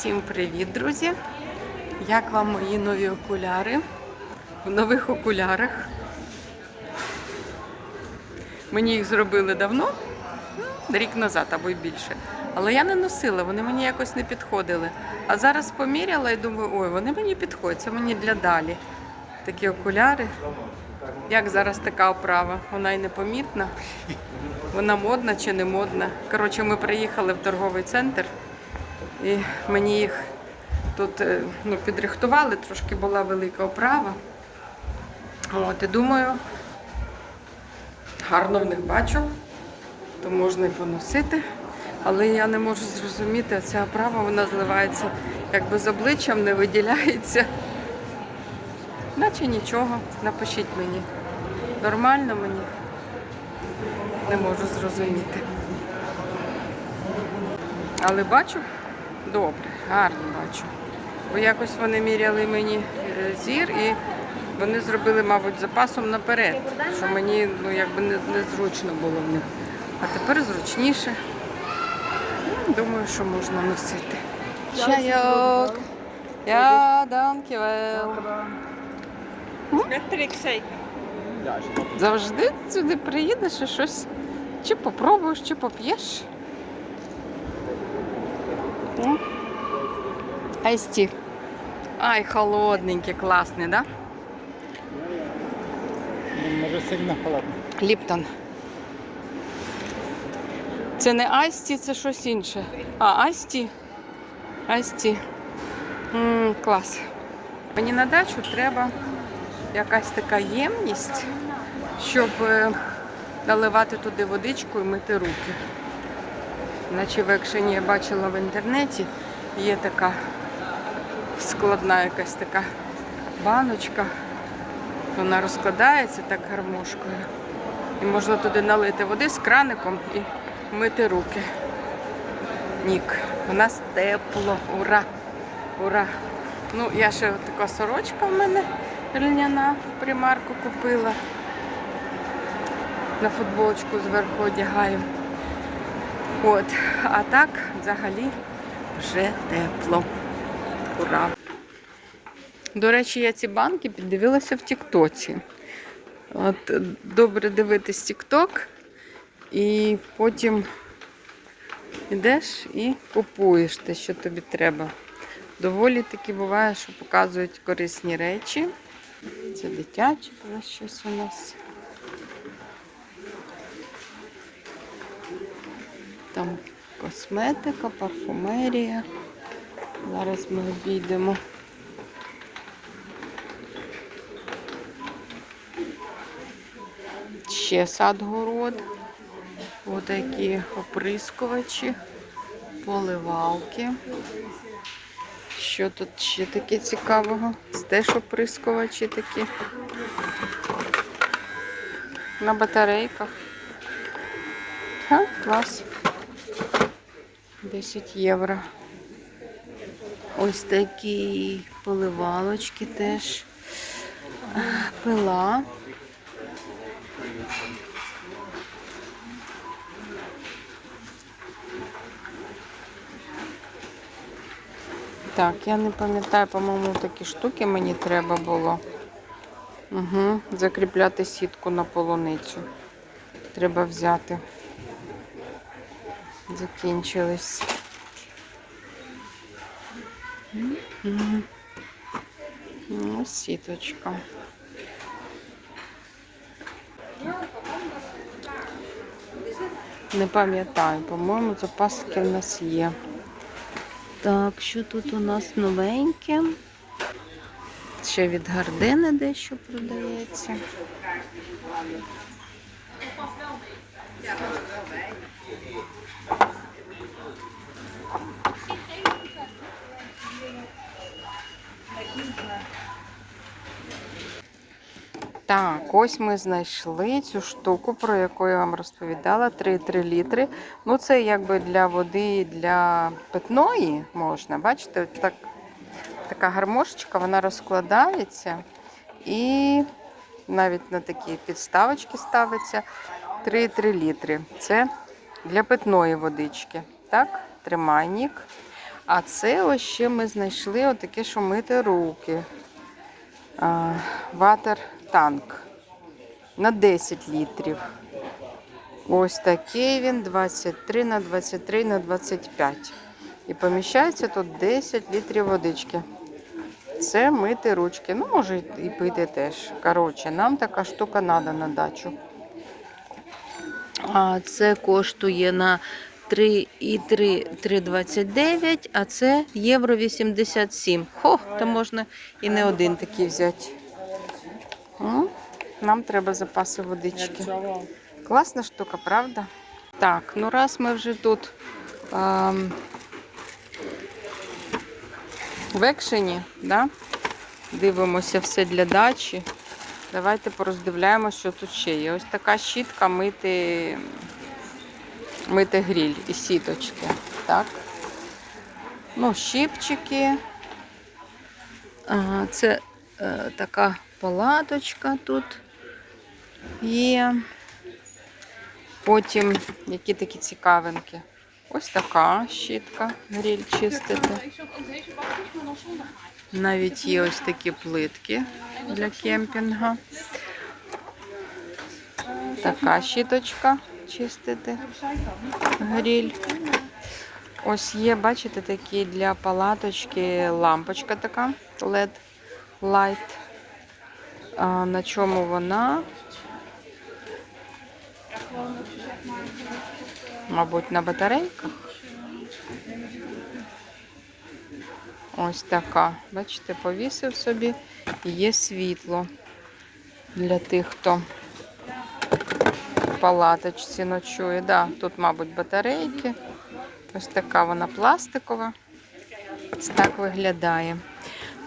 Всім привіт, друзі! Як вам мої нові окуляри? В нових окулярах. Мені їх зробили давно, рік назад або й більше. Але я не носила, вони мені якось не підходили. А зараз поміряла і думаю, ой, вони мені підходять, це мені для далі. Такі окуляри. Як зараз така оправа? Вона й непомітна. Вона модна чи не модна. Коротше, ми приїхали в торговий центр і мені їх тут е, ну, підрихтували, трошки була велика оправа. От, і думаю, гарно в них бачу, то можна і поносити. Але я не можу зрозуміти, ця оправа вона зливається якби з обличчям, не виділяється. Наче нічого, напишіть мені. Нормально мені? Не можу зрозуміти. Але бачу добре, гарно бачу. Бо якось вони міряли мені е, зір і вони зробили, мабуть, запасом наперед, що мені ну, якби не, незручно було в них. А тепер зручніше. Думаю, що можна носити. Чайок. Я данківел. Завжди сюди приїдеш і щось чи попробуєш, чи поп'єш. Ну. Айсті. Ай, холодненький, класний, да? Може сильно холодно. Ліптон. Це не Айсті, це щось інше. А, Айсті. Айсті. клас. Мені на дачу треба якась така ємність, щоб е, наливати туди водичку і мити руки. Наче в екшені я бачила в інтернеті, є така складна якась така баночка. Вона розкладається так гармошкою. І можна туди налити води з краником і мити руки. Нік. У нас тепло. Ура! Ура! Ну, я ще така сорочка в мене льняна в примарку купила. На футболочку зверху одягаю. От, а так взагалі вже тепло. Ура! До речі, я ці банки піддивилася в Тіктоці. От добре дивитись Тікток, і потім йдеш і купуєш те, що тобі треба. Доволі таки буває, що показують корисні речі. Це дитяче щось у нас. Там косметика, парфумерія. Зараз ми обійдемо. Ще садгород. Отакі оприскувачі, поливалки. Що тут ще таке цікавого? Теж оприскувачі такі. На батарейках. Ха, клас. 10 євро. Ось такі поливалочки теж. Пила. Так, я не пам'ятаю, по-моєму, такі штуки мені треба було. Угу, Закріпляти сітку на полуницю. Треба взяти. Закінчились. Ну, сіточка. Не пам'ятаю, по-моєму, запаски в нас є. Так, що тут у нас новеньке? Ще від гардини дещо продається. Так, ось ми знайшли цю штуку, про яку я вам розповідала. 3,3 літри. Ну, це якби для води, для питної можна. Бачите, так, така гармошечка, вона розкладається і навіть на такі підставочки ставиться 3,3 літри. Це для питної водички. Так, тримайник. А це ось ще ми знайшли отаке, що мити руки. Ватер танк на 10 літрів. Ось такий він 23 на 23 на 25. І поміщається тут 10 літрів водички. Це мити ручки. Ну, може і пити теж. Коротше, нам така штука треба на дачу. А це коштує на 3,3 3,29, а це євро 87. Хо, то можна і не один такий взяти. Нам треба запаси водички. Класна штука, правда? Так, ну раз ми вже тут ем, в екшені, да? дивимося все для дачі. Давайте пороздивляємо, що тут ще є. Ось така щітка мити, мити гріль і сіточки. Так. Ну, щипчики. Ага, це е, така палаточка тут є. Потім які такі цікавинки. Ось така щітка, гріль чистити. Навіть є ось такі плитки для кемпінга. Така щіточка чистити. Гріль. Ось є, бачите, такі для палаточки лампочка така LED Light. А, на чому вона? Мабуть, на батарейках. Ось така. Бачите, повісив собі є світло для тих, хто в палаточці ночує. Да, тут, мабуть, батарейки. Ось така вона пластикова. Ось так виглядає.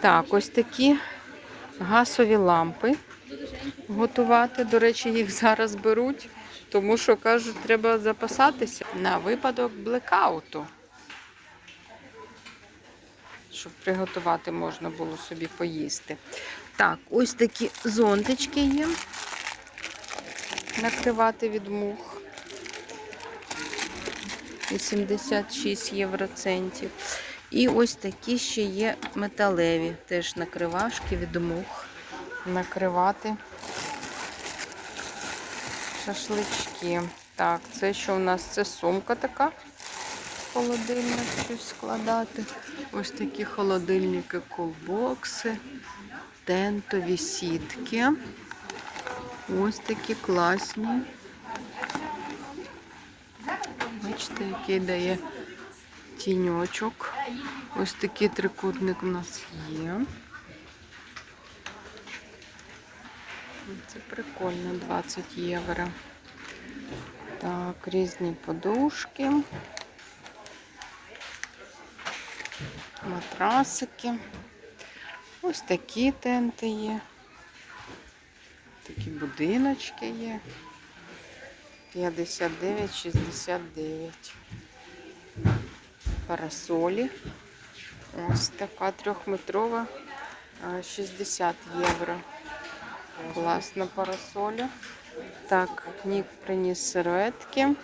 Так, ось такі газові лампи готувати. До речі, їх зараз беруть, тому що кажуть, треба запасатися на випадок блекауту щоб приготувати можна було собі поїсти. Так, ось такі зонтички є. Накривати від мух. 86 євроцентів. І ось такі ще є металеві, теж накривашки від мух. Накривати шашлички. Так, це що у нас? Це сумка така холодильник щось складати. Ось такі холодильники, колбокси, тентові сітки. Ось такі класні. Бачите, який дає тіньочок. Ось такий трикутник у нас є. Це прикольно, 20 євро. Так, різні подушки. матрасики. Ось такі тенти є. Такі будиночки є. 59,69. Парасолі. Ось така трьохметрова. 60 євро. Класна парасоля. Так, Нік приніс серветки.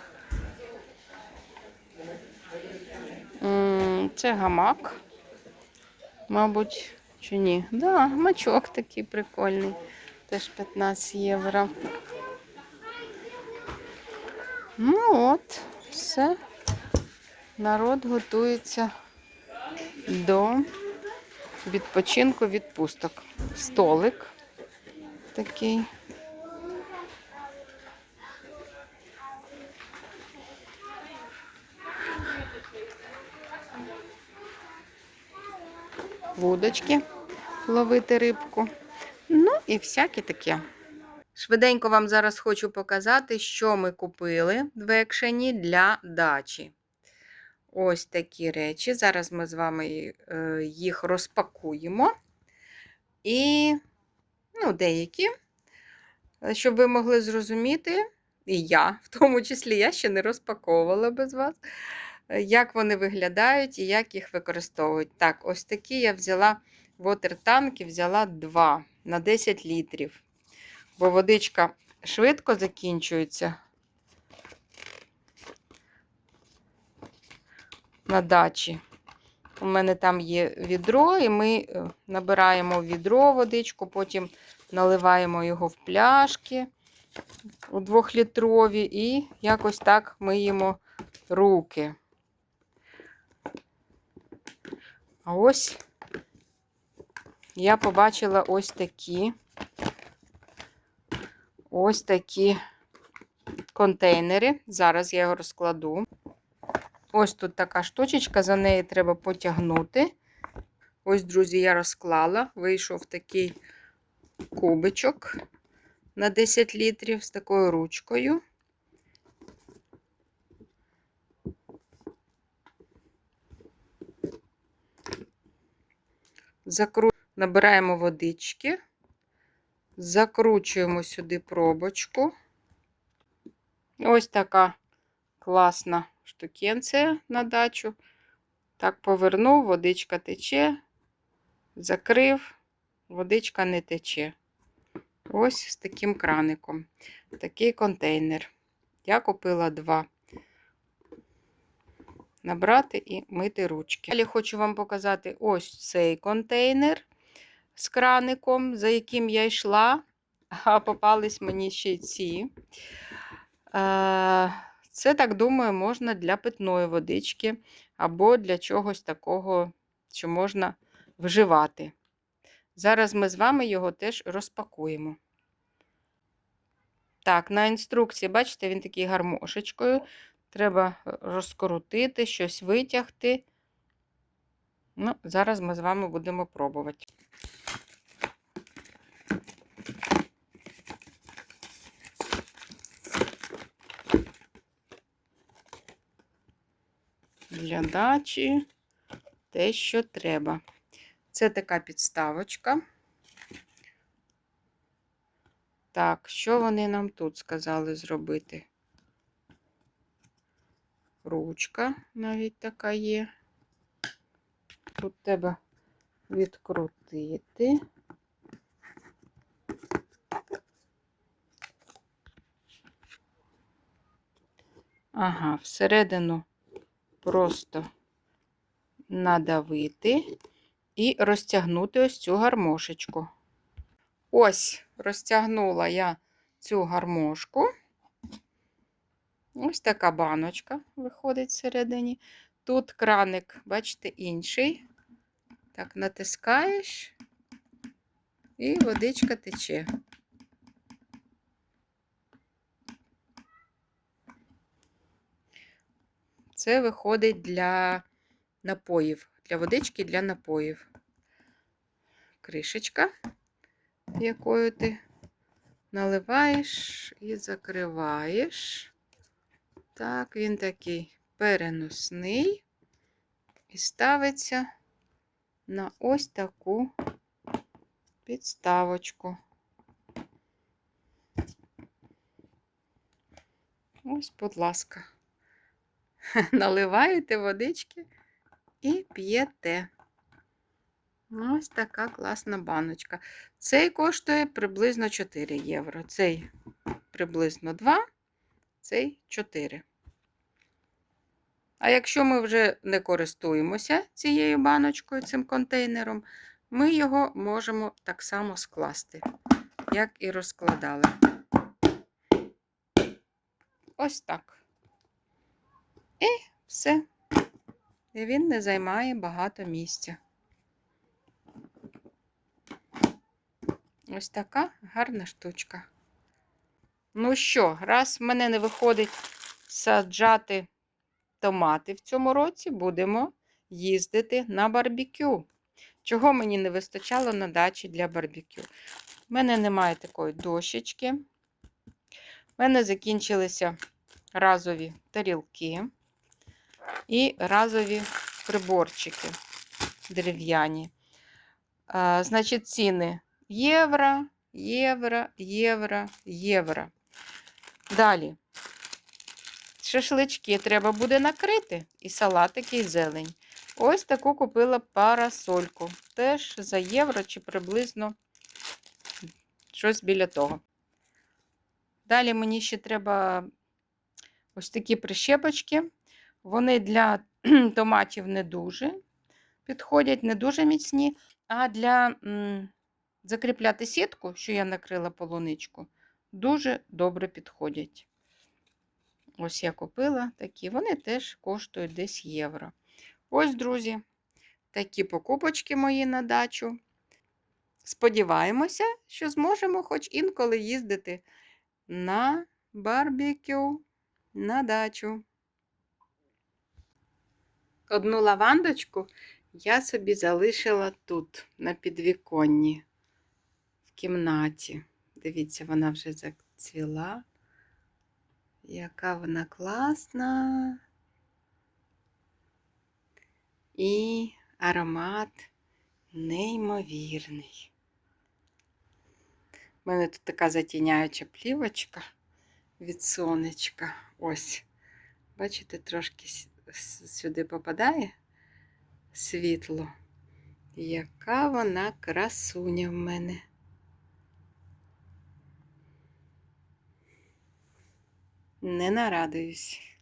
Це гамак. Мабуть, чи ні? Да, гамачок такий прикольний. Теж 15 євро. Ну от, все. Народ готується до відпочинку відпусток. Столик такий. вудочки ловити рибку. Ну і всяке таке. Швиденько вам зараз хочу показати, що ми купили в екшені для дачі. Ось такі речі. Зараз ми з вами е, їх розпакуємо. І, ну, деякі, е, щоб ви могли зрозуміти, і я, в тому числі, я ще не розпаковувала без вас е, як вони виглядають і як їх використовують. Так, ось такі я взяла вотертанки, взяла два на 10 літрів. Бо водичка швидко закінчується на дачі. У мене там є відро, і ми е, набираємо в відро водичку, потім наливаємо його в пляшки у двохлітрові і якось так миємо руки. А ось я побачила ось такі ось такі контейнери. Зараз я його розкладу. Ось тут така штучечка, за неї треба потягнути. Ось, друзі, я розклала. Вийшов такий кубичок на 10 літрів з такою ручкою. Закру... Набираємо водички, закручуємо сюди пробочку. Ось така класна штукенція на дачу. Так повернув, водичка тече, закрив, водичка не тече. Ось з таким краником. Такий контейнер. Я купила два. Набрати і мити ручки. Далі хочу вам показати ось цей контейнер з краником, за яким я йшла, а попались мені ще ці. Це, так думаю, можна для питної водички або для чогось такого, що можна вживати. Зараз ми з вами його теж розпакуємо. Так, на інструкції, бачите, він такий гармошечкою. Треба розкрутити, щось витягти. Ну, зараз ми з вами будемо пробувати. Для те, що треба. Це така підставочка. Так, що вони нам тут сказали зробити? Ручка навіть така є. Тут треба відкрутити. Ага, всередину просто надавити і розтягнути ось цю гармошечку. Ось, розтягнула я цю гармошку. Ось така баночка виходить всередині. Тут краник, бачите, інший. Так, натискаєш, і водичка тече. Це виходить для напоїв, для водички для напоїв. Кришечка, якою ти наливаєш і закриваєш. Так, він такий переносний і ставиться на ось таку підставочку. Ось, будь ласка, наливаєте водички і п'єте. Ось така класна баночка. Цей коштує приблизно 4 євро. Цей приблизно 2, цей 4. А якщо ми вже не користуємося цією баночкою, цим контейнером, ми його можемо так само скласти, як і розкладали. Ось так. І все. І він не займає багато місця. Ось така гарна штучка. Ну що, раз в мене не виходить саджати томати в цьому році, будемо їздити на барбекю. Чого мені не вистачало на дачі для барбекю? У мене немає такої дощечки. У мене закінчилися разові тарілки і разові приборчики дерев'яні. Значить, ціни євро, євро, євро, євро. Далі. Шашлички треба буде накрити, і салатики, і зелень. Ось таку купила парасольку. Теж за євро чи приблизно щось біля того. Далі мені ще треба ось такі прищепочки. Вони для томатів не дуже. підходять, не дуже міцні, а для м, закріпляти сітку, що я накрила полуничку, дуже добре підходять. Ось я купила такі, вони теж коштують десь євро. Ось, друзі, такі покупочки мої на дачу. Сподіваємося, що зможемо хоч інколи їздити на барбекю, на дачу. Одну лавандочку я собі залишила тут, на підвіконні, в кімнаті. Дивіться, вона вже зацвіла. Яка вона класна. І аромат неймовірний. У мене тут така затіняюча плівочка від сонечка. Ось. Бачите, трошки сюди попадає світло. Яка вона красуня в мене. Не нарадуюсь.